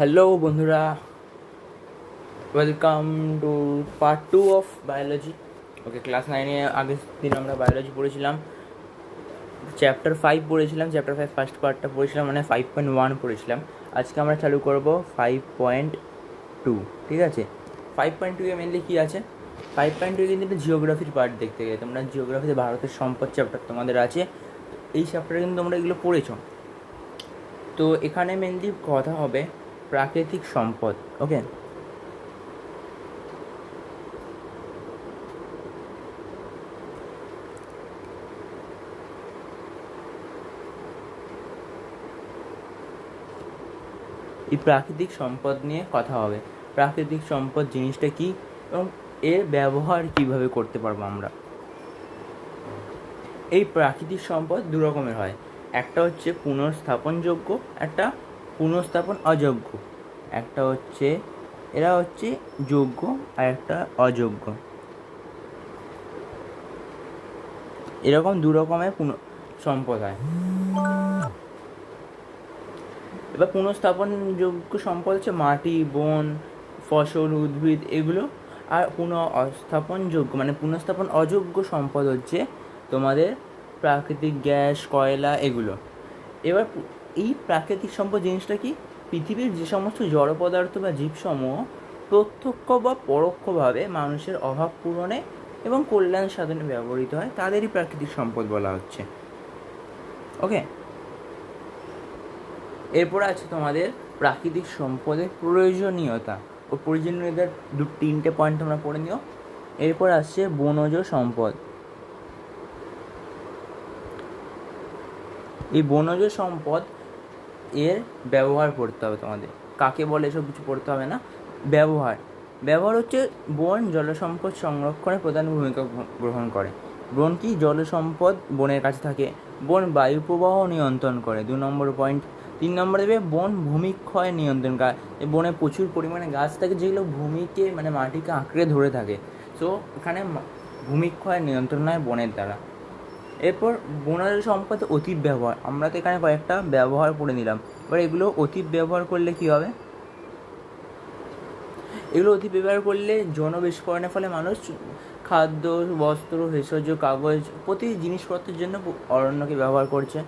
Hello বন্ধুরা। Welcome to part two of biology okay class নাইনে আগের দিন আমরা বায়োলজি পড়েছিলাম। চ্যাপ্টার ফাইভ পড়েছিলাম চ্যাপ্টার ফাইভ ফার্স্ট পার্টটা পড়েছিলাম মানে ফাইভ পয়েন্ট ওয়ান পড়েছিলাম। আজকে আমরা চালু করব ফাইভ পয়েন্ট টু ঠিক আছে? Five point two A mainly কী আছে? ফাইভ পয়েন্ট টু কিন্তু একটা জিওগ্রাফির পার্ট দেখতে গেলে। তোমরা জিওগ্রাফিতে ভারতের সম্পদ চ্যাপ্টার তোমাদের আছে। এই চ্যাপ্টারে কিন্তু তোমরা এগুলো পড়েছ। তো এখানে মেনলি কথা হবে প্রাকৃতিক সম্পদ ওকে এই প্রাকৃতিক সম্পদ নিয়ে কথা হবে। প্রাকৃতিক সম্পদ জিনিসটা কি এবং এর ব্যবহার কীভাবে করতে পারব আমরা? এই প্রাকৃতিক সম্পদ দু রকমের হয়। একটা হচ্ছে পুনঃস্থাপনযোগ্য একটা পুনঃস্থাপন অযোগ্য। একটা হচ্ছে, এরা হচ্ছে যোগ্য আর একটা অযোগ্য। এরকম দু রকমের পুনঃ সম্পদ হয় এবার পুনঃস্থাপনযোগ্য সম্পদ হচ্ছে মাটি, বন, ফসল, উদ্ভিদ, এগুলো। আর পুনঃস্থাপনযোগ্য মানে পুনঃস্থাপন অযোগ্য সম্পদ হচ্ছে তোমাদের প্রাকৃতিক গ্যাস, কয়লা, এগুলো। এবার এই প্রাকৃতিক সম্পদ জিনিসটা কি? পৃথিবীর যে সমস্ত জড় পদার্থ বা জীবসমূহ প্রত্যক্ষ বা পরোক্ষভাবে মানুষের অভাব পূরণে এবং কল্যাণ সাধনে ব্যবহৃত হয়, তাদেরই প্রাকৃতিক সম্পদ বলা হচ্ছে। ওকে এরপর আছে তোমাদের প্রাকৃতিক সম্পদের প্রয়োজনীয়তা। ও প্রয়োজনীয়তার দু, তিনটে পয়েন্ট তোমরা পড়ে নিও। এরপর আসছে বনজ সম্পদ। এই বনজ সম্পদ এর ব্যবহার করতে হবে তোমাদের। কাকে বলে এসব কিছু পড়তে হবে না? ব্যবহার। ব্যবহার হচ্ছে বন জলসম্পদ সংরক্ষণে প্রধান ভূমিকা গ্রহ- গ্রহণ করে। বন কি? জলসম্পদ বনের কাছে থাকে। বন বায়ু প্রবাহ নিয়ন্ত্রণ করে। দু নম্বর পয়েন্ট। তিন নম্বর দেবে বন ভূমিক্ষয় নিয়ন্ত্রণ করে বনে প্রচুর পরিমাণে গাছ থাকে যেগুলো ভূমিকে মানে মাটিকে আঁকড়ে ধরে থাকে। সো এখানে ভূমিক্ষয় নিয়ন্ত্রণ হয় বনের দ্বারা। এরপর বনজ সম্পদ অতীত ব্যবহার আমরা তো এখানে কয়েকটা ব্যবহার করে নিলাম। এবার এগুলো অতীত ব্যবহার করলে কি হবে? এগুলো অতীত ব্যবহার করলে জনবিস্ফোরণের ফলে মানুষ খাদ্য, বস্ত্র, ভেষজ, কাগজ প্রতি জিনিসপত্রের জন্য অরণ্যকে ব্যবহার করছে।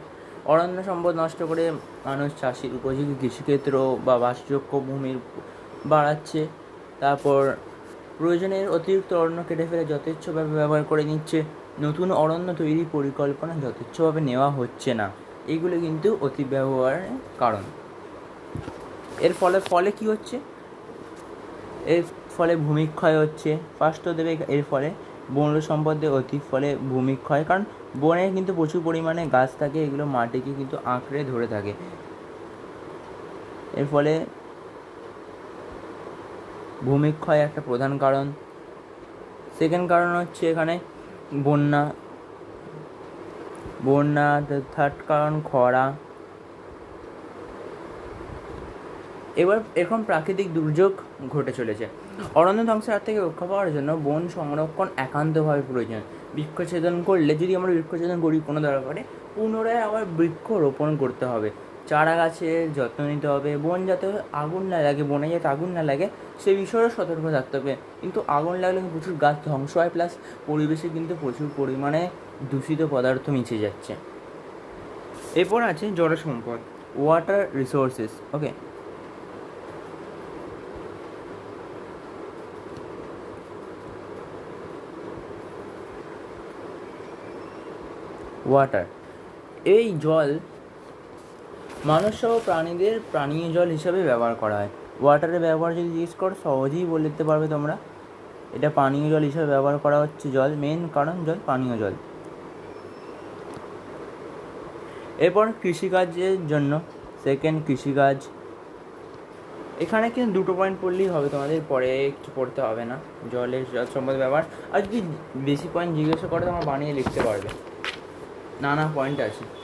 অরণ্য সম্পদ নষ্ট করে মানুষ চাষির উপযোগী কৃষিক্ষেত্র বা বাসযোগ্য ভূমির বাড়াচ্ছে। তারপর প্রয়োজনের অতিরিক্ত অরণ্য কেটে ফেলে যথেচ্ছভাবে ব্যবহার করে নিচ্ছে। নতুন অরণ্য তৈরির পরিকল্পনা যথেচ্ছভাবে নেওয়া হচ্ছে না। এগুলো কিন্তু অতি ব্যবহারের কারণ। এর ফলে ফলে কি হচ্ছে? এর ফলে ভূমিক্ষয় হচ্ছে। ফার্স্ট দেবে এর ফলে বন সম্পদের অতি ফলে ভূমিক্ষয়। কারণ বনে কিন্তু প্রচুর পরিমাণে গাছ থাকে, এগুলো মাটিকে কিন্তু আঁকড়ে ধরে থাকে। এর ফলে ভূমিক্ষয় একটা প্রধান কারণ। সেকেন্ড কারণ হচ্ছে এখানে বন্যা বন্যা থার্ড কারণ খরা। এবার এখন প্রাকৃতিক দুর্যোগ ঘটে চলেছে। অরণ্য ধ্বংসের হাত থেকে রক্ষা পাওয়ার জন্য বন সংরক্ষণ একান্তভাবে প্রয়োজন। বৃক্ষছেদন করলে যদি আমরা বৃক্ষছেদন করি কোনো দরকারে পুনরায় আবার বৃক্ষ রোপণ করতে হবে। চারা গাছের যত্ন নিতে হবে, বন যাতে আগুন না লাগে, বনে যাতে আগুন না লাগে, সে বিষয়েও সতর্ক থাকতে হবে। কিন্তু আগুন লাগলে প্রচুর গাছ ধ্বংস হয়, প্লাস পরিবেশে কিন্তু প্রচুর পরিমাণে দূষিত পদার্থ মিশে যাচ্ছে। এরপর আছে জল সম্পদ ওয়াটার রিসোর্সেস ওকে ওয়াটার এই জল মানুষ সহ প্রাণীদের পানীয় জল হিসাবে ব্যবহার করা হয়। ওয়াটারের ব্যবহার যদি জিজ্ঞেস করো, সহজেই বলে দিতে পারবে তোমরা। এটা পানীয় জল হিসাবে ব্যবহার করা হচ্ছে জল। মেন কারণ জল, পানীয় জল। এরপর কৃষিকাজের জন্য। সেকেন্ড কৃষিকাজ। এখানে কিন্তু দুটো পয়েন্ট পড়লেই হবে তোমাদের, পরে কিছু পড়তে হবে না। জলের জল সম্পদ ব্যবহার। আর যদি বেশি পয়েন্ট জিজ্ঞাসা করে, তোমরা বানিয়ে লিখতে পারবে। নানা পয়েন্ট আছে।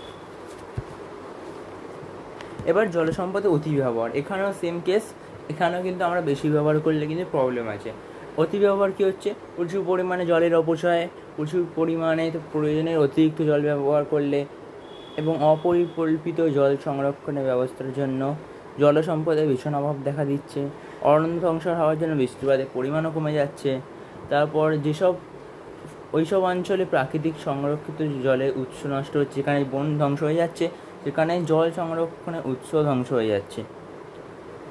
এবার জল সম্পদে অতি ব্যবহার এখানেও সেম কেস এখানেও কিন্তু আমরা বেশি ব্যবহার করলে কিন্তু প্রবলেম আছে। অতি ব্যবহার কী হচ্ছে? প্রচুর পরিমাণে জলের অপচয়, প্রচুর পরিমাণে প্রয়োজনের অতিরিক্ত জল ব্যবহার করলে এবং অপরিকল্পিত জল সংরক্ষণের ব্যবস্থার জন্য জলসম্পদের ভীষণ অভাব দেখা দিচ্ছে। অরণ্য ধ্বংস হওয়ার জন্য বৃষ্টিপাতের পরিমাণও কমে যাচ্ছে। তারপর যেসব, ওইসব অঞ্চলে প্রাকৃতিক সংরক্ষিত জলের উৎস নষ্ট হচ্ছে এখানে বন ধ্বংস হয়ে যাচ্ছে সেখানে জল সংরক্ষণের উৎস ধ্বংস হয়ে যাচ্ছে।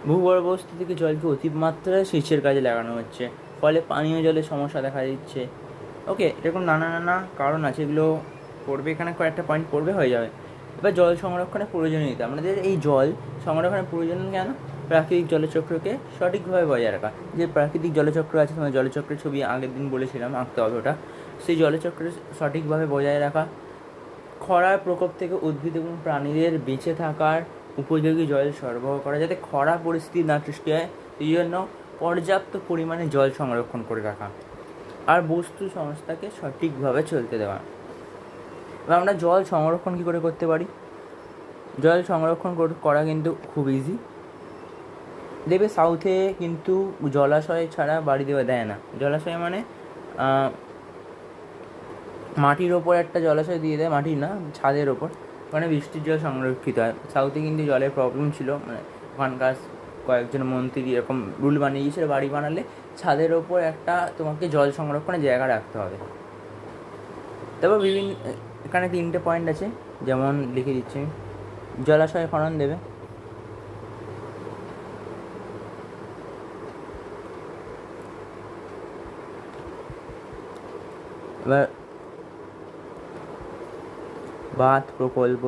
ভূগর্ভস্থ থেকে জলকে অতিমাত্রায় সেচের কাজে লাগানো হচ্ছে, ফলে পানীয় জলের সমস্যা দেখা দিচ্ছে। ওকে এরকম নানা নানা কারণ আছে, এগুলো পড়বে এখানে কয়েকটা পয়েন্ট পড়বে, হয়ে যাবে। এবার জল সংরক্ষণের প্রয়োজনীয়তা, আমাদের এই জল সংরক্ষণের প্রয়োজন কেন? প্রাকৃতিক জলচক্রকে সঠিকভাবে বজায় রাখা। যে প্রাকৃতিক জলচক্র আছে, তোমার জলচক্রের ছবি আগের দিন বলেছিলাম, আঁকতে হবে ওটা। সেই জলচক্রের সঠিকভাবে বজায় রাখা খরার প্রকোপ থেকে উদ্ভিদ এবং প্রাণীদের বেঁচে থাকার উপযোগী জল সরবরাহ করা, যাতে খরা পরিস্থিতি না সৃষ্টি হয়, এই জন্য পর্যাপ্ত পরিমাণে জল সংরক্ষণ করে রাখা আর বস্তু সংস্থাকে সঠিকভাবে চলতে দেওয়া। আমরা জল সংরক্ষণ কী করে করতে পারি? জল সংরক্ষণ করা কিন্তু খুব ইজি দেবে সাউথে কিন্তু জলাশয় ছাড়া বাড়ি দেওয়া দেয় না। জলাশয় মানে মাটির ওপর একটা জলাশয় দিয়ে দেয় মাটির না, ছাদের ওপর। ওখানে বৃষ্টির জল সংরক্ষিত হয়। সাউথে কিন্তু জলের প্রবলেম ছিল মানে ওখানকার কয়েকজন মন্ত্রী এরকম রুল বানিয়ে দিয়েছিল বাড়ি বানালে ছাদের ওপর একটা তোমাকে জল সংরক্ষণের জায়গা রাখতে হবে। তারপর বিভিন্ন, এখানে তিনটে পয়েন্ট আছে, যেমন লিখে দিচ্ছি। জলাশয় খনন দেবে। এবার বাঁধ প্রকল্প।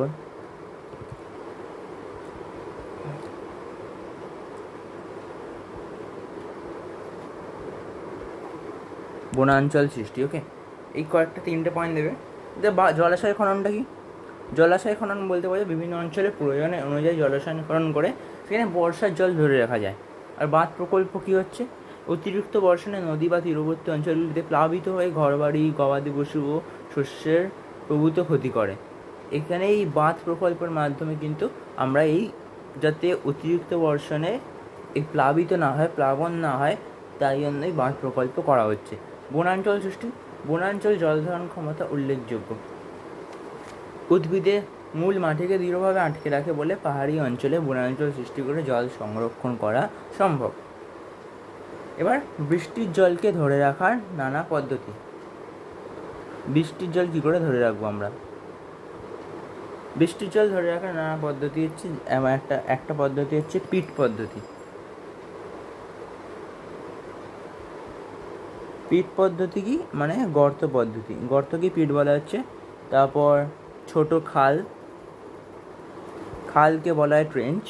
বনাঞ্চল সৃষ্টি ওকে এই কয়েকটা তিনটে পয়েন্ট দেবে। যে বা জলাশয় খননটা কি? জলাশয় খনন বলতে বোঝায় বিভিন্ন অঞ্চলে প্রয়োজনে অনুযায়ী জলাশয় খনন করে সেখানে বর্ষার জল ধরে রাখা যায়। আর বাঁধ প্রকল্প কি হচ্ছে? অতিরিক্ত বর্ষণে নদী বা তীরবর্তী অঞ্চলগুলিতে প্লাবিত হয়ে ঘরবাড়ি, গবাদি পশু ও শস্যের প্রভূত ক্ষতি করে। এখানে এই বাঁধ প্রকল্পের মাধ্যমে কিন্তু আমরা এই যাতে অতিরিক্ত বর্ষণে এই প্লাবিত না হয়, প্লাবন না হয়, তাই জন্যই বাঁধ প্রকল্প করা হচ্ছে। বনাঞ্চল সৃষ্টি, বনাঞ্চল জলধারণ ক্ষমতা উল্লেখযোগ্য। উদ্ভিদে মূল মাটিকে দৃঢ়ভাবে আটকে রাখে বলে পাহাড়ি অঞ্চলে বনাঞ্চল সৃষ্টি করে জল সংরক্ষণ করা সম্ভব। এবার বৃষ্টির জলকে ধরে রাখার নানা পদ্ধতি। বৃষ্টির জল কী করে ধরে রাখব আমরা? বৃষ্টির জল ধরে রাখার নানা পদ্ধতি হচ্ছে একটা একটা পদ্ধতি হচ্ছে পিট পদ্ধতি। পিট পদ্ধতি কি? মানে গর্ত পদ্ধতি। গর্তকে পিট বলা হচ্ছে? তারপর ছোট খাল। খালকে বলা হয় ট্রেঞ্চ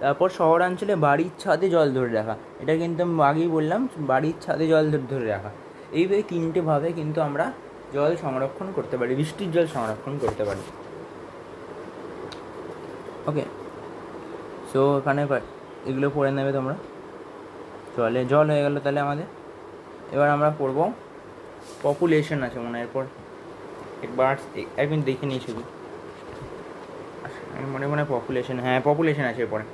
তারপর শহরাঞ্চলে বাড়ির ছাদে জল ধরে রাখা। এটা কিন্তু আমি আগেই বললাম, বাড়ির ছাদে জল ধরে রাখা। এইভাবে তিনটেভাবে কিন্তু আমরা জল সংরক্ষণ করতে পারি, বৃষ্টির জল সংরক্ষণ করতে পারি। ওকে সো এখানে এগুলো পড়ে নেবে তোমরা। জলে জল হয়ে গেল তাহলে আমাদের। এবার আমরা পড়ব। পপুলেশন আছে মনে এরপর একবার একদিন দেখে নিই শুধু। আচ্ছা, মনে মনে পপুলেশন হ্যাঁ পপুলেশন আছে এরপরে।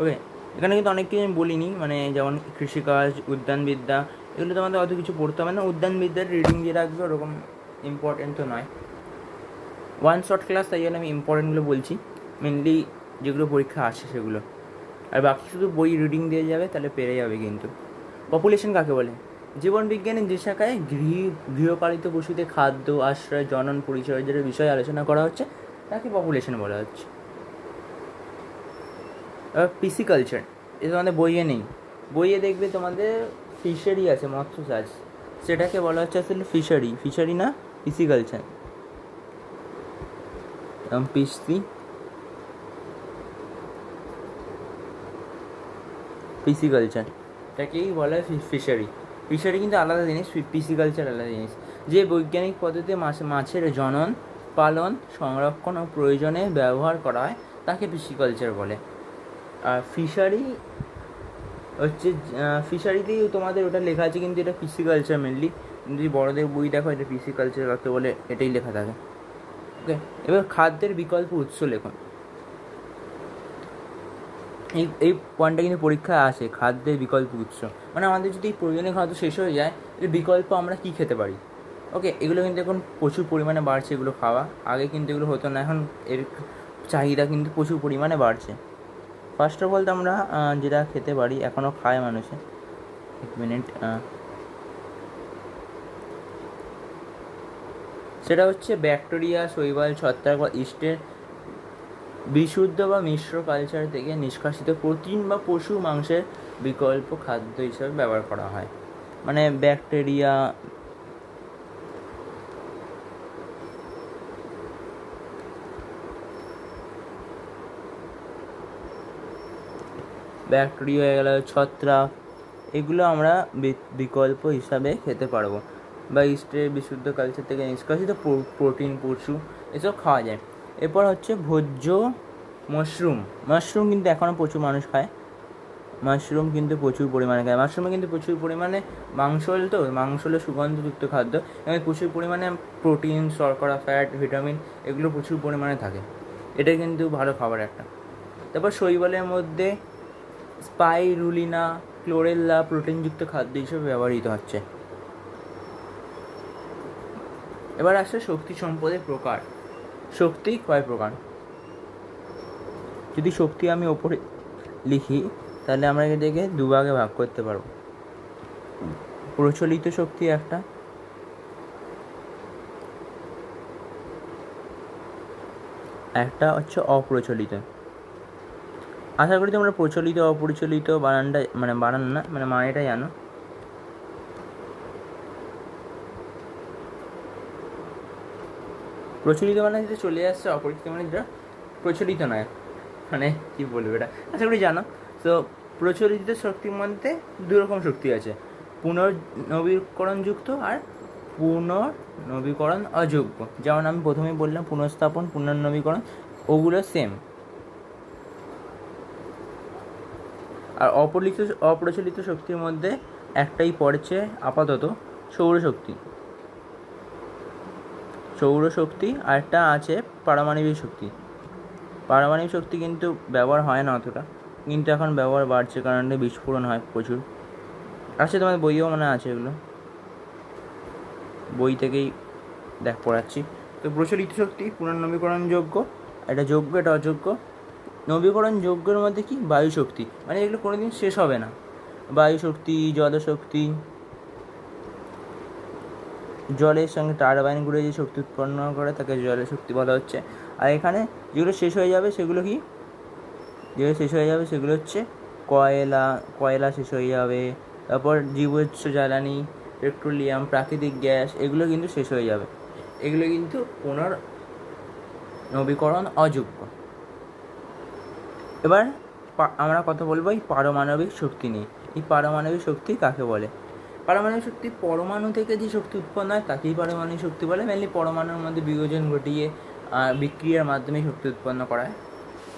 ওকে এখানে কিন্তু অনেক কিছু আমি বলিনি মানে যেমন কৃষিকাজ উদ্যানবিদ্যা এগুলো তো আমাদের অত কিছু পড়তে হবে না। উদ্যানবিদ্যার রিডিং দিয়ে রাখবে ওরকম ইম্পর্টেন্ট তো নয়। ওয়ান শর্ট ক্লাস তাই জন্য আমি ইম্পর্টেন্টগুলো বলছি। মেনলি যেগুলো পরীক্ষা আসে সেগুলো। আর বাকি শুধু বই রিডিং দিয়ে যাবে, তাহলে পেরে যাবে কিন্তু। পপুলেশন কাকে বলে? জীবন বিজ্ঞানের যে শাখায় গৃহ, গৃহপালিত পশুদের খাদ্য, আশ্রয়, জনন, পরিচয় পরিচর্যার বিষয়ে আলোচনা করা হচ্ছে, তাকে পপুলেশন বলা হচ্ছে। পিসিকালচার এটা তোমাদের বইয়ে নেই। বইয়ে দেখবে তোমাদের ফিশারি আছে মৎস্য চাষ সেটাকে বলা হচ্ছে আসলে ফিশারি ফিশারি না পিসিকালচার পিসি পিসিকালচার এটাকেই বলা হয় ফিশারি ফিশারি কিন্তু আলাদা জিনিস পিসিকালচার আলাদা জিনিস। যে বৈজ্ঞানিক পদ্ধতিতে মাছ মাছের জনন, পালন, সংরক্ষণ ও প্রয়োজনে ব্যবহার করা হয়, তাকে পিসিকালচার বলে। আর ফিশারি হচ্ছে ফিশারিতেই তোমাদের ওটা লেখা আছে, কিন্তু এটা পিসিকালচার মেনলি যদি বড়দের বই দেখো, এটা পিসিকালচার কাকে বলে, এটাই লেখা থাকে। ওকে এবার খাদ্যের বিকল্প উৎস লেখুন। এই এই পয়েন্টটা কিন্তু পরীক্ষায় আসে, খাদ্যের বিকল্প উৎস। মানে আমাদের যদি প্রয়োজনীয় খাদ্য শেষ হয়ে যায়, এর বিকল্প আমরা কী খেতে পারি? ওকে এগুলো কিন্তু এখন প্রচুর পরিমাণে বাড়ছে এগুলো খাওয়া। আগে কিন্তু এগুলো হতো না, এখন এর চাহিদা কিন্তু প্রচুর পরিমাণে বাড়ছে। ফার্স্ট অফ অল তো আমরা যেটা খেতে পারি এখনও খায় মানুষে। এক মিনিট সেটা হচ্ছে ব্যাকটেরিয়া, শৈবাল, ছত্রাক বা ইস্টের বিশুদ্ধ বা মিশ্র কালচার থেকে নিষ্কাশিত প্রোটিন বা পশু মাংসের বিকল্প খাদ্য হিসাবে ব্যবহার করা হয়। মানে ব্যাকটেরিয়া ব্যাকটেরিয়া হয়ে গেল, ছত্রাক, এগুলো আমরা বিকল্প হিসাবে খেতে পারব। বা ইস্টের বিশুদ্ধ কালচার থেকে নিষ্কাশিত প্রোটিন, পশু, এসব খাওয়া যায়। এরপর হচ্ছে ভোজ্য মাশরুম। মাশরুম কিন্তু এখনও প্রচুর মানুষ খায়। মাশরুম কিন্তু প্রচুর পরিমাণে খায়। মাশরুমে কিন্তু প্রচুর পরিমাণে মাংস হলে তো, মাংস হলো সুগন্ধযুক্ত খাদ্য এবং প্রচুর পরিমাণে প্রোটিন, শর্করা ফ্যাট ভিটামিন এগুলো প্রচুর পরিমাণে থাকে। এটা কিন্তু ভালো খাবার একটা। তারপর শৈবালের মধ্যে স্পাইরুলিনা ক্লোরেল্লা প্রোটিনযুক্ত খাদ্য হিসেবে ব্যবহৃত হচ্ছে। এবার আসছে শক্তি সম্পদের প্রকার। শক্তি কয় প্রকার? যদি শক্তি আমি ওপরে লিখি, তাহলে আমরা এটাকে দুভাগে ভাগ করতে পারব। প্রচলিত শক্তি একটা। একটা হচ্ছে অপ্রচলিত। আশা করি তোমরা প্রচলিত, অপ্রচলিত বানানটা মানে বানান না মানে মানেটা জানো। প্রচলিত মানে যেটা চলে আসছে অপরিচিত মানে যেটা প্রচলিত নয়। মানে কি বলব এটা? আশা করি জানো। তো প্রচলিত শক্তির মধ্যে দু রকম শক্তি আছে। পুনর্নবীকরণযুক্ত আর পুনর্নবীকরণ অযোগ্য। যেমন আমি প্রথমেই বললাম, পুনঃস্থাপন, পুনর্নবীকরণ, ওগুলো সেম আর অপরিচিত, অপ্রচলিত শক্তির মধ্যে একটাই পড়ছে আপাতত সৌরশক্তি। সৌরশক্তি আর একটা আছে পারমাণবিক শক্তি। পারমাণবিক শক্তি কিন্তু ব্যবহার হয় না অতটা। কিন্তু এখন ব্যবহার বাড়ছে, কারণ বিস্ফোরণ হয় প্রচুর। আছে তোমাদের বইও মনে আছে এগুলো। বই থেকেই দেখ, পড়াচ্ছি। তো প্রচলিত শক্তি, পুনর্নবীকরণযোগ্য। এটা যোগ্য, এটা অযোগ্য। নবীকরণ যোগ্যের মধ্যে কি? বায়ু শক্তি মানে এগুলো কোনোদিন শেষ হবে না। বায়ু শক্তি জলশক্তি জলের সঙ্গে টারবাইন ঘুরে যে শক্তি উৎপন্ন করে, তাকে জলের শক্তি বলা হচ্ছে। আর এখানে যেগুলো শেষ হয়ে যাবে, সেগুলো কি? যেগুলো শেষ হয়ে যাবে, সেগুলো হচ্ছে কয়লা কয়লা শেষ হয়ে যাবে, তারপর জীবোচ্ছ জ্বালানি, পেট্রোলিয়াম, প্রাকৃতিক গ্যাস, এগুলো কিন্তু শেষ হয়ে যাবে। এগুলো কিন্তু পুনর নবীকরণ অযোগ্য। এবার আমরা কথা বলব এই পারমাণবিক শক্তি নিয়ে। এই পারমাণবিক শক্তি কাকে বলে? পারমাণবিক শক্তি পরমাণু থেকে যে শক্তি উৎপন্ন হয়, তাকেই পারমাণবিক শক্তি বলে। মেনলি পরমাণুর মধ্যে বিয়োজন ঘটিয়ে বিক্রিয়ার মাধ্যমে শক্তি উৎপন্ন করা হয়।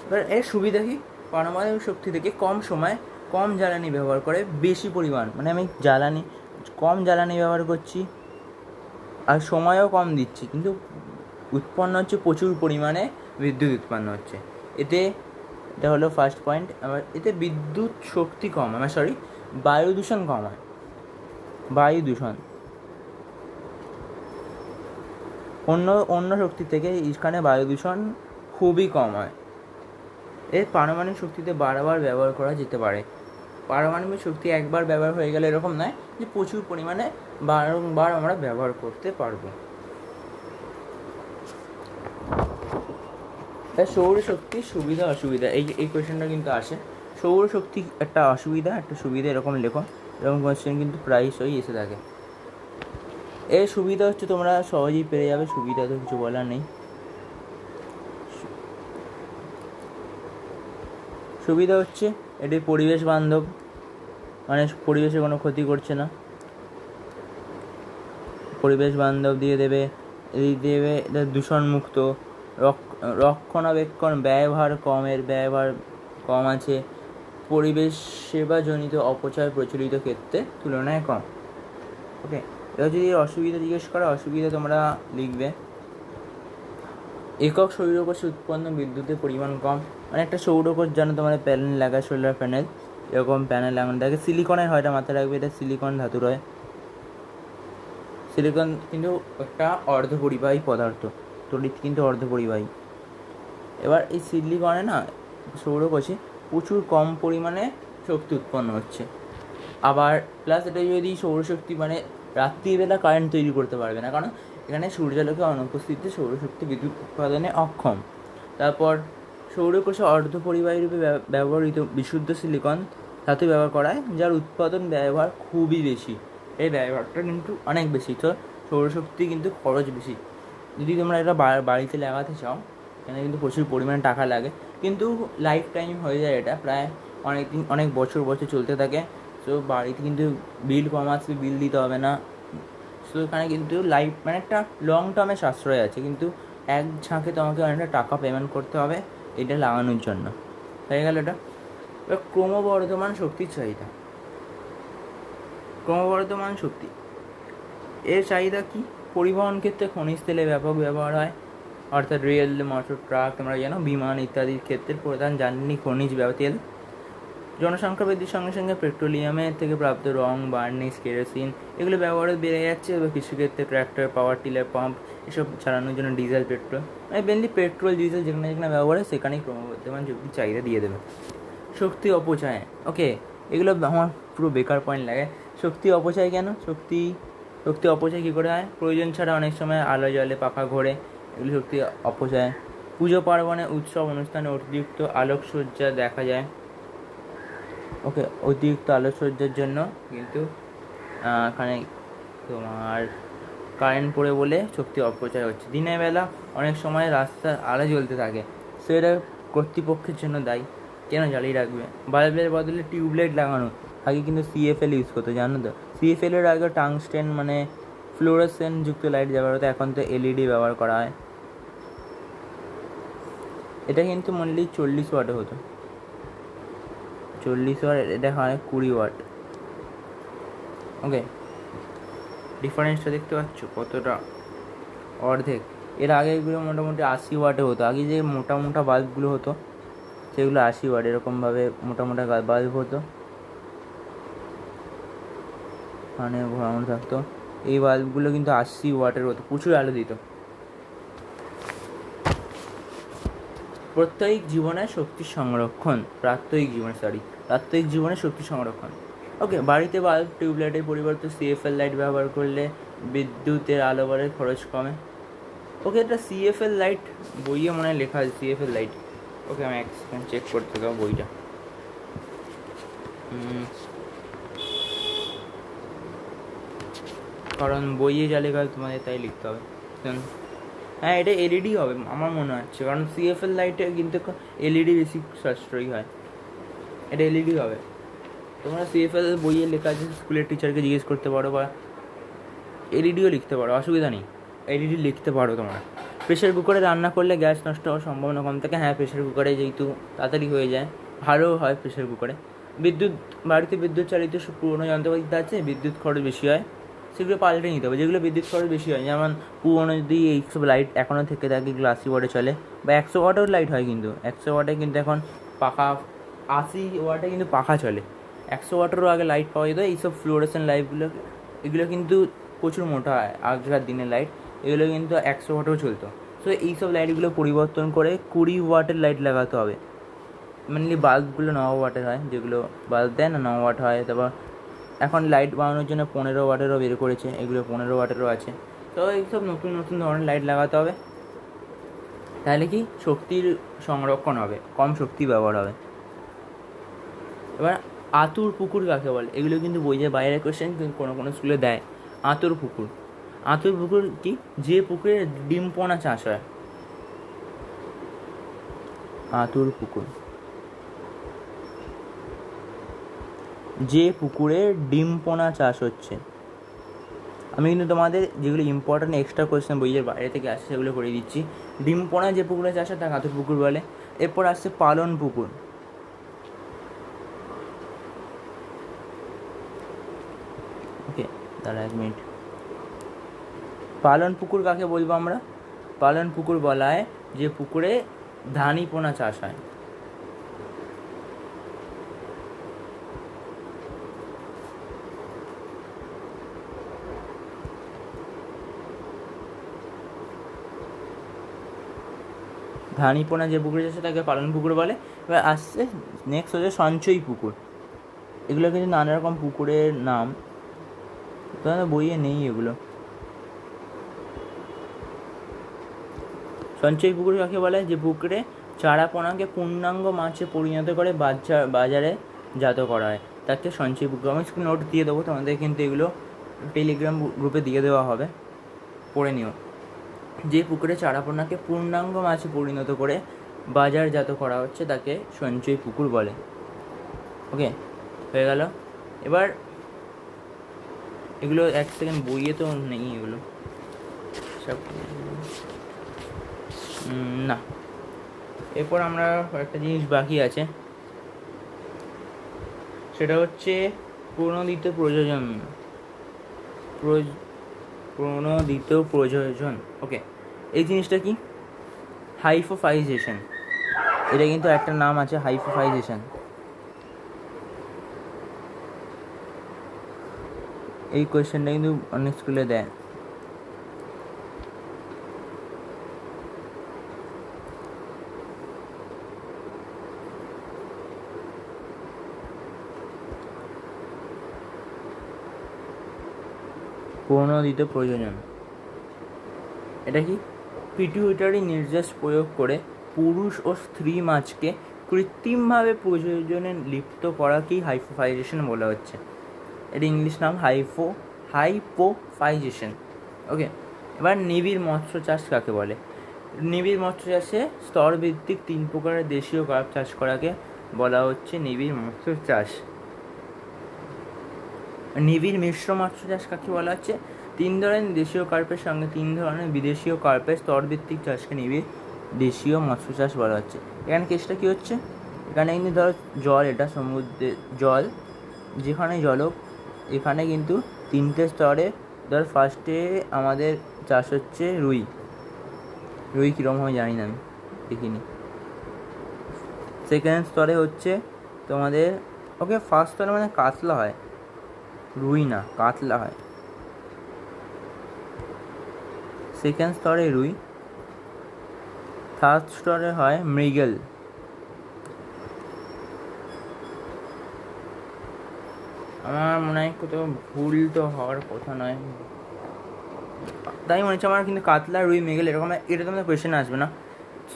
এবার এর সুবিধা কি? পারমাণবিক শক্তি থেকে কম সময়, কম জ্বালানি ব্যবহার করে বেশি পরিমাণ মানে আমি জ্বালানি, কম জ্বালানি ব্যবহার করছি আর সময়ও কম দিচ্ছি, কিন্তু উৎপন্ন হচ্ছে প্রচুর পরিমাণে বিদ্যুৎ উৎপন্ন হচ্ছে। এতে, এটা হলো ফার্স্ট পয়েন্ট আবার এতে বিদ্যুৎ শক্তি কম আমার সরি বায়ু দূষণ কম হয়। বায়ু দূষণ। অন্য অন্য শক্তি থেকে এখানে বায়ু দূষণ খুবই কম হয়। এর পারমাণবিক শক্তিতে বারবার ব্যবহার করা যেতে পারে। পারমাণবিক শক্তি একবার ব্যবহার হয়ে গেলে এরকম নয় যে প্রচুর পরিমাণে বারংবার আমরা ব্যবহার করতে পারব। সৌরশক্তির সুবিধা, অসুবিধা, এই এই কোয়েশ্চেনটা কিন্তু আসে। সৌরশক্তি একটা অসুবিধা, একটা সুবিধা এরকম লেখো। এরকম কোয়েশ্চেন কিন্তু প্রায়শই এসে থাকে। এর সুবিধা হচ্ছে তোমরা সহজেই পেয়ে যাবে, সুবিধা তো কিছু বলার নেই। সুবিধা হচ্ছে এটি পরিবেশ বান্ধব মানে পরিবেশে কোনো ক্ষতি করছে না। পরিবেশ বান্ধব দিয়ে দেবে দেবে দূষণমুক্ত রক- রক্ষণাবেক্ষণ ব্যয়ভার কমের ব্যয়ভার কম আছে। পরিবেশ সেবাজনিত অপচয় প্রচলিত ক্ষেত্রে তুলনায় কম। ওকে, এবার যদি অসুবিধা জিজ্ঞেস করা, অসুবিধা তোমরা লিখবে। একক সৌরকোষে উৎপন্ন বিদ্যুতের পরিমাণ কম। মানে একটা সৌরকোষ জানো তোমাদের প্যানেল লাগায়, সোলার প্যানেল। এরকম প্যানেল লাগানো থাকে। সিলিকনের হয় এটা মাথায় রাখবে, এটা সিলিকন ধাতুর হয় সিলিকন কিন্তু একটা অর্ধ অর্ধপরিবাহী পদার্থ। তড়িৎ কিন্তু অর্ধপরিবাহী। এবার এই সিলিকনে না সৌরকোষে প্রচুর কম পরিমাণে শক্তি উৎপন্ন হচ্ছে। আবার প্লাস এটা যদি সৌরশক্তি মানে রাত্রিবেলা কারেন্ট তৈরি করতে পারবে না, কারণ এখানে সূর্যালোকে অনুপস্থিতিতে সৌরশক্তি বিদ্যুৎ উৎপাদনে অক্ষম। তারপর সৌরকোষে অর্ধ পরিবাহী রূপে ব্যব- ব্যবহৃত বিশুদ্ধ সিলিকন ধাতু ব্যবহার করায় যার উৎপাদন ব্যবহার খুবই বেশি। এই ব্যবহারটা কিন্তু অনেক বেশি, তো সৌরশক্তি কিন্তু খরচ বেশি। যদি তোমরা এটা বাড়িতে লাগাতে চাও, এখানে কিন্তু প্রচুর পরিমাণে টাকা লাগে। কিন্তু লাইফ টাইম হয়ে যায় এটা, প্রায় অনেক দিন অনেক বছর বছর চলতে থাকে। তো বাড়িতে কিন্তু বিল কম আসবে বিল দিতে হবে না। সো এখানে কিন্তু লাইফ মানে একটা লং টার্মে সাশ্রয় আছে, কিন্তু এক ঝাঁকে তোমাকে অনেকটা টাকা পেমেন্ট করতে হবে, এটা লাগানোর জন্য। হয়ে গেল এটা। এবার ক্রমবর্ধমান শক্তির চাহিদা ক্রমবর্ধমান শক্তি। এর চাহিদা কি? পরিবহন ক্ষেত্রে খনিজ তেলে ব্যাপক ব্যবহার হয়। অর্থাৎ রেল মোটর ট্রাক, তোমরা জানো, বিমান ইত্যাদির ক্ষেত্রে প্রধান জ্বালানি খনিজ তেল জনসংখ্যা বৃদ্ধির সঙ্গে সঙ্গে পেট্রোলিয়ামের থেকে প্রাপ্ত রং, বার্নিশ, কেরোসিন, এগুলো ব্যবহার বেড়ে যাচ্ছে। এবার কৃষিক্ষেত্রে ট্র্যাক্টর, পাওয়ার টিলার, পাম্প, এসব চালানোর জন্য ডিজেল, পেট্রোল মানে মেনলি পেট্রোল, ডিজেল যেখানে যেখানে ব্যবহার হয়, সেখানেই ক্রমবর্ধমান যুক্তি চাহিদা দিয়ে দেবে। শক্তি অপচয় ওকে এগুলো আমার পুরো বেকার পয়েন্ট লাগে। শক্তি অপচয় কেন? শক্তি শক্তি অপচয় কী করে হয়? প্রয়োজন ছাড়া অনেক সময় আলো জলে পাখা ঘোরে। এগুলো শক্তি অপচয়। পুজো পার্বণে উৎসব অনুষ্ঠানে অতিরিক্ত আলোকসজ্জা দেখা যায়। ওকে, অতিরিক্ত আলোকসজ্জার জন্য কিন্তু এখানে তোমার কারেন্ট পড়ে বলে শক্তি অপচয় হচ্ছে। দিনের বেলা অনেক সময় রাস্তার আলো জ্বলতে থাকে। সেটা কর্তৃপক্ষের জন্য দায়ী। কেন জ্বালিয়ে রাখবে? বাল্বের বদলে টিউবলাইট লাগানো আগে কিন্তু সিএফএল ইউজ করতো। জানো তো? সিএফএল এর আগে টাংস্টেন মানে যুক্ত লাইট ব্যবহার হতো এখন তো এলইডি ব্যবহার করা হয়। এটা কিন্তু মনলি চল্লিশ ওয়াটে হতো। চল্লিশ ওয়াট এটা হয় কুড়ি ওয়াট ওকে ডিফারেন্সটা দেখতে পাচ্ছ কতটা? অর্ধেক। এর আগে এগুলো মোটামুটি আশি ওয়াটে হতো। আগে যে মোটা মোটা বাল্বগুলো হতো, সেগুলো আশি ওয়াট এরকমভাবে মোটা মোটা বাল্ব হতো। মানে ঘোরানো থাকতো। এই বাল্বগুলো কিন্তু আশি ওয়াটের হতো প্রচুর আলো দিত। প্রত্যয়িক জীবনে শক্তি সংরক্ষণ, প্রাত্যহিক জীবনে সরি প্রাত্যহিক জীবনে শক্তি সংরক্ষণ। ওকে বাড়িতে বাল্ব টিউবলাইটের পরিবর্তে সিএফএল লাইট ব্যবহার করলে বিদ্যুতের আলোবারের খরচ কমে। ওকে এটা সিএফএল লাইট বইয়ে মনে হয় লেখা আছে সিএফএল লাইট ওকে আমি এক সেকেন্ড চেক করতে দাও বইটা। কারণ বইয়ে যা লেখা হয় তোমাদের তাই লিখতে হবে। হ্যাঁ এটা এলইডি হবে, আমার মনে হচ্ছে। কারণ সিএফএল লাইটে কিন্তু এলইডি বেশি সাশ্রয়ী হয়। এটা এলইডি হবে। তোমরা সিএফএল বইয়ে লেখা আছে, স্কুলের টিচারকে জিজ্ঞেস করতে পারো বা এলইডিও লিখতে পারো, অসুবিধা নেই। এলইডি লিখতে পারো তোমরা। প্রেশার কুকারে রান্না করলে গ্যাস নষ্ট হওয়ার সম্ভাবনা কম থাকে। হ্যাঁ প্রেশার কুকারে যেহেতু তাড়াতাড়ি হয়ে যায়, ভালো হয় প্রেশার কুকারে বিদ্যুৎ, বাড়িতে বিদ্যুৎ চালিত পুরোনো যন্ত্রপাতিতে আছে, বিদ্যুৎ খরচ বেশি হয়। সেগুলো পাল্টে নিতে হবে, যেগুলো বিদ্যুৎ খরচ বেশি হয়, যেমন পুরোনো যদি এইসব লাইট এখনও থেকে থাকে আশি ওয়াটে চলে, বা একশো ওয়াটেও লাইট হয় কিন্তু, একশো ওয়াটে কিন্তু এখন পাখা, আশি ওয়াটে কিন্তু পাখা চলে, একশো ওয়াটেরও আগে লাইট পাওয়া যেত এইসব ফ্লোরেশন লাইটগুলো এগুলো কিন্তু প্রচুর মোটা হয়, আগেকার দিনের লাইট এগুলো কিন্তু একশো ওয়াটেও চলতো সো এইসব লাইটগুলো পরিবর্তন করে কুড়ি ওয়াটের লাইট লাগাতে হবে মেনলি বাল্বগুলো ন ওয়াটের হয়, যেগুলো বাল্ব দেয় না ন ওয়াট হয়, তারপর এখন লাইট বানানোর জন্য পনেরো ওয়াটেরও বের করেছে, এগুলো পনেরো ওয়াটেরও আছে। তো এইসব নতুন নতুন ধরনের লাইট লাগাতে হবে। তাহলে কি? শক্তির সংরক্ষণ হবে, কম শক্তি ব্যবহার হবে। এবার আতুর পুকুর কাকে বলে? এগুলো কিন্তু বইয়ের বাইরে কোশ্চেন কিন্তু কোনো কোনো স্কুলে দেয়। আতুর পুকুর। আতুর পুকুর কি? যে পুকুরে ডিম পোনা চাষ হয়। আতুর পুকুর। যে পুকুরে ডিম পোনা চাষ হচ্ছে। আমি কিন্তু তোমাদের যেগুলো ইম্পর্টেন্ট এক্সট্রা কোয়েশ্চেন বইয়ের বাইরে থেকে আসছে সেগুলো করে দিচ্ছি। ডিম পোনা যে পুকুরে চাষ হয় তাকে আতুর পুকুর বলে। এরপর আসছে পালন পুকুর। ওকে দাঁড়া এক মিনিট পালন পুকুর কাকে বলব আমরা? পালন পুকুর বলা হয় যে পুকুরে ধানি পোনা চাষ হয়। ধানিপোনা যে পুকুর আছে তাকে পালন পুকুর বলে। এবার আসছে নেক্সট হচ্ছে সঞ্চয়ী পুকুর। এগুলো কিন্তু নানা রকম পুকুরের নাম। তোমাদের বইয়ে নেই এগুলো। সঞ্চয়ী পুকুর কাকে বলে? যে পুকুরে চারা পোনাকে পূর্ণাঙ্গ মাছে পরিণত করে বাজার জাত করা হয়। তাকে সঞ্চয়ী পুকুর আমি নোট দিয়ে দেবো, তোমাদের কিন্তু এগুলো টেলিগ্রাম গ্রুপে দিয়ে দেওয়া হবে। পড়ে নিও। যে পুকুরে চারাপোনাকে পূর্ণাঙ্গ মাছে পরিণত করে বাজারজাত করা হচ্ছে, তাকে সঞ্চয়ী পুকুর বলে। ওকে, হয়ে গেল। এবার এগুলো এক সেকেন্ড বইয়ে তো নেই এগুলো। সব না। এরপর আমরা একটা জিনিস বাকি আছে। সেটা হচ্ছে প্রণোদিত প্রযোজন প্রণোদিত প্রযোজন। ওকে এই জিনিসটা কি? হাইফোফাইজেশন এটা কিন্তু একটা নাম আছে হাইফোফাইজেশন এই কোয়েশ্চেনটা কিন্তু অনেক স্কুলে দেয়। প্রণোদিত প্রয়োজন এটা কি? পিটুইটারি নির্দেশ প্রয়োগ করে পুরুষ ও স্ত্রী মাছকে কৃত্রিমভাবে প্রযোজনে লিপ্ত করাকেই হাইফোফাইজেশন বলা হচ্ছে। এর ইংলিশ নাম হাইফো হাইপোফাইজেশন ওকে এবার নিবিড় মৎস্য চাষ কাকে বলে? নিবিড় মৎস্য চাষে স্তরভিত্তিক তিন প্রকারের দেশীয় কার্প চাষ করাকে বলা হচ্ছে নিবিড় মৎস্য চাষ। নিবিড় মিশ্র মৎস্য চাষ কাকে বলা হচ্ছে? তিন ধরনের দেশীয় কার্পের সঙ্গে তিন ধরনের বিদেশীয় কার্পের স্তরভিত্তিক চাষকে নিবিড় দেশীয় মৎস্য চাষ বলা হচ্ছে। এখানে কেসটা কী হচ্ছে? এখানে কিন্তু ধরো জল, এটা সমুদ্রের জল, যেখানে জলক এখানে কিন্তু তিনটে স্তরে ধর ফার্স্টে আমাদের চাষ হচ্ছে রুই। রুই কীরকম হয় জানি না আমি, দেখিনি। সেকেন্ড স্তরে হচ্ছে তোমাদের ওকে ফার্স্ট স্তরে মানে কাতলা হয়। রুই না কাতলা হয়। সেকেন্ড স্তরে রুই থার্ড স্তরে হয় মৃগেল। আমার মনে হয় কোথাও ভুল তো হওয়ার কথা নয়। তাই মনে হচ্ছে আমার কিন্তু কাতলা, রুই, মৃগেল এরকম এটা তোমাদের কোয়েশ্চেন আসবে না।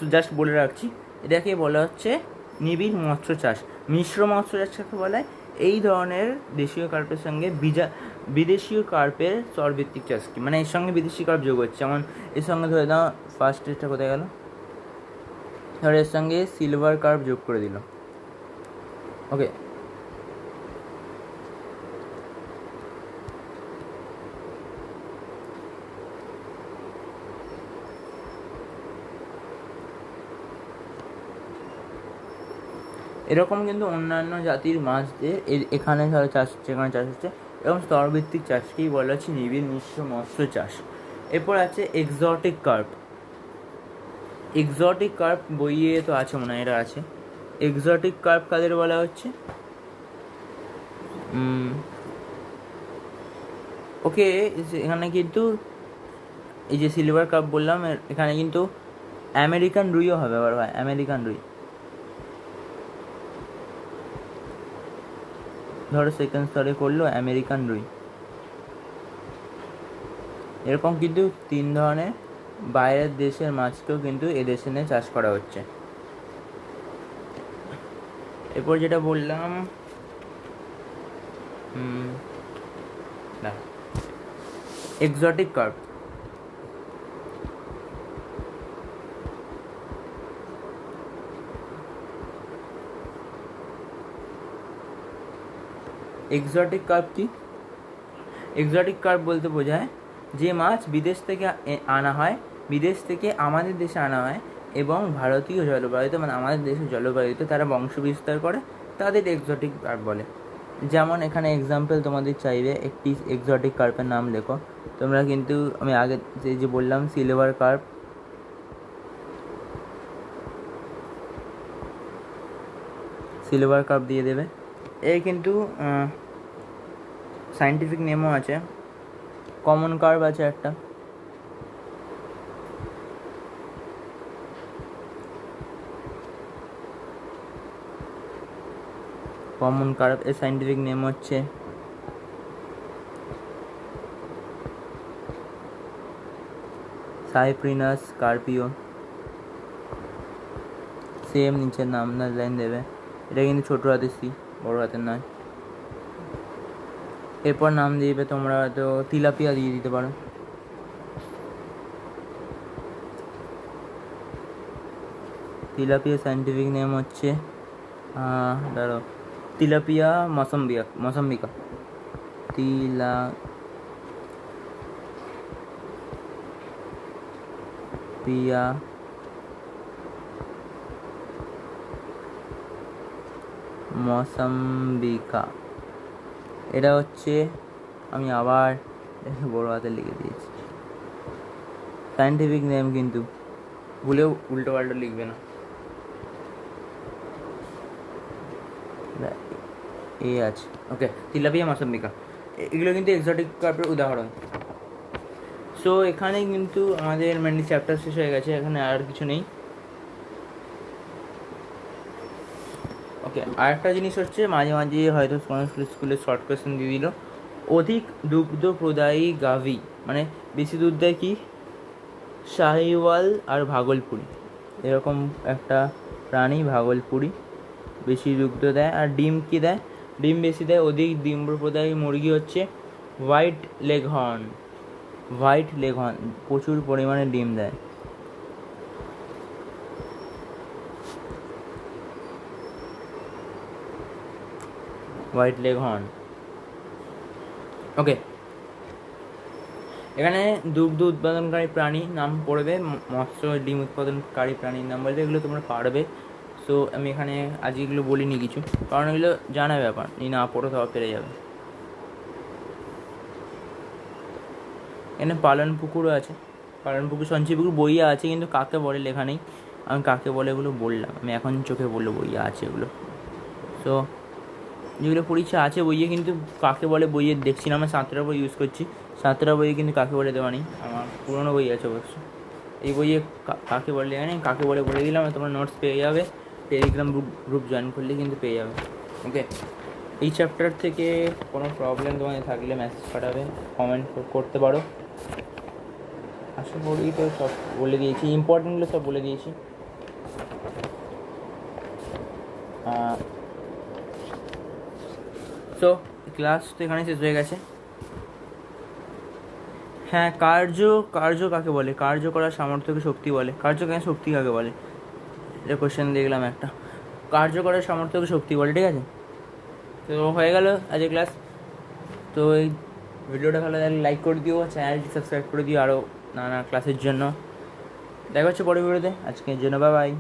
জাস্ট বলে রাখছি। এটাকে বলা হচ্ছে নিবিড় মৎস্য চাষ। মিশ্র মৎস্য চাষকে বলা হয় এই ধরনের দেশীয় কার্পের সঙ্গে বিজা বিদেশীয় কার্পের চরভিত্তিক চাষ কি মানে এর সঙ্গে বিদেশি কার্প যোগ হচ্ছে। যেমন এর সঙ্গে ধরে দাও ফার্স্ট এটা কোথায় গেল? ধর এর সঙ্গে সিলভার কার্প যোগ করে দিল। ওকে এরকম কিন্তু অন্যান্য জাতির মাছদের এখানে ধরো চাষ হচ্ছে, এখানে চাষ হচ্ছে, এরকম স্তরভিত্তিক চাষকেই বলা হচ্ছে নিবিড় মিশ্র মৎস্য চাষ। এরপর আছে এক্সটিক কার্প এক্সটিক কার্প বইয়ে তো আছে মনে হয় এটা আছে। এক্সটিক কার্প কাদের বলা হচ্ছে? ওকে এখানে কিন্তু এই যে সিলভার কাপ বললাম এখানে কিন্তু আমেরিকান রুইও হবে আবার ভাই আমেরিকান রুই। ধরো সেকেন্ড স্তরে করল আমেরিকান রুই। এরকম কিন্তু তিন ধরনের বাইরের দেশের মাছকেও কিন্তু এদেশে নিয়ে চাষ করা হচ্ছে। এরপর যেটা বললাম এক্সটিক কার্প এক্সটিক কার্প কি? এক্সটিক কার্প বলতে বোঝায় যে মাছ বিদেশ থেকে এ- আনা হয়, বিদেশ থেকে আমাদের দেশে আনা হয় এবং ভারতীয় জলবায়ুতে মানে আমাদের দেশের জলবায়ুতে তারা বংশ বিস্তার করে, তাদের এক্সটিক কার্প বলে। যেমন এখানে এক্সাম্পল তোমাদের চাইবে, একটি এক্সটিক কার্পের নাম লেখো। তোমরা কিন্তু, আমি আগে যে বললাম সিলভার কার্প সিলভার কাপ দিয়ে দেবে। এর কিন্তু সাইন্টিফিক নেমও আছে। কমন কার্ভ আছে একটা। কমন কার্ভ এর সাইন্টিফিক নেম হচ্ছে। সাইপ্রিনাস স্কর্পিও সেম নিচের নাম, না লাইন দেবে। এটা কিন্তু ছোটো হাতের সি বড় হাতের নয়। এরপর নাম দিবে তোমরা হয়তো তিলাপিয়া দিয়ে দিতে পারো। তিলাপিয়া সাইন্টিফিক নেম হচ্ছে দাঁড়াও। তিলাপিয়া মসম্বিয়া, মসম্বিকা। তিলা পিয়া মসাম্বিকা। এটা হচ্ছে আমি আবার বড় হাতে লিখে দিয়েছি। সাইন্টিফিক নেম কিন্তু ভুলেও উল্টো পাল্টো লিখবে না। এ আছে। ওকে তিলাপিয়া মাসাম্বিকা। এগুলো কিন্তু এক্সোটিক কার্পের উদাহরণ। সো এখানে কিন্তু আমাদের মেনলি চ্যাপ্টার শেষ হয়ে গেছে, এখানে আর কিছু নেই। ওকে, আরেকটা জিনিস হচ্ছে মাঝে মাঝে হয়তো কোনো স্কুলে শর্ট কোয়েশ্চেন দিয়ে দিল। অধিক দুগ্ধ প্রদায়ী গাভী মানে বেশি দুধ দেয় কি? শাহিওয়াল আর ভাগলপুরি। এরকম একটা প্রাণী ভাগলপুরি বেশি দুগ্ধ দেয়। আর ডিম কি দেয়? ডিম বেশি দেয়। অধিক ডিম প্রদায়ী মুরগি হচ্ছে হোয়াইট লেগহর্ন হোয়াইট লেগহর্ন প্রচুর পরিমাণে ডিম দেয়। White leg horn. ওকে এখানে দুগ্ধ উৎপাদনকারী প্রাণী নাম পড়বে মৎস্য, ডিম উৎপাদনকারী প্রাণীর নাম বলবে এগুলো তোমরা পারবে। সো আমি এখানে আজ এগুলো বলিনি কিছু, কারণ এগুলো জানা ব্যাপার এই না পড়ো তাও পেরে যাবে। এখানে পালন পুকুরও আছে, পালন পুকুর, সঞ্চয় পুকুর, বইয়া আছে, কিন্তু কাকে বলে লেখা নেই। আমি কাকে বলে এগুলো বললাম, আমি এখন চোখে বলল বইয়া আছে এগুলো। সো যেগুলো পরীক্ষা আছে বইয়ে কিন্তু কাকে বলে বইয়ে দেখছি না আমার সাতটা বই ইউজ করছি। সাতটা বইয়ে কিন্তু কাকে বলে দেওয়া নেই, আমার পুরোনো বই আছে অবশ্য। এই বইয়ে কাকে বলে লেখা নেই, কাকে বলে বলে দিলাম, তোমার নোটস পেয়ে যাবে। টেলিগ্রাম গ্রুপ গ্রুপ জয়েন করলে কিন্তু পেয়ে যাবে। ওকে এই চ্যাপ্টার থেকে কোনো প্রবলেম তোমাদের থাকলে মেসেজ পাঠাবে কমেন্ট করতে পারো। আশা করি তো সব বলে দিয়েছি ইম্পর্টেন্টগুলো সব বলে দিয়েছি। তো ক্লাস তো এখানে শেষ হয়ে গেছে। হ্যাঁ কার্য কার্য কাকে বলে? কার্য করার সামর্থ্যকে শক্তি বলে। কার্য কেন শক্তি কাকে বলে? এটা কোয়েশ্চেন দেখলাম একটা। কার্য করার সামর্থ্যকে শক্তি বলে, ঠিক আছে? তো হয়ে গেল আজকে ক্লাস তো এই ভিডিওটা ভালো লাগলে লাইক করে দিও চ্যানেলটি সাবস্ক্রাইব করে দিও আরও নানা ক্লাসের জন্য। দেখা হচ্ছে পরের ভিডিওতে আজকের জন্য বাই বাই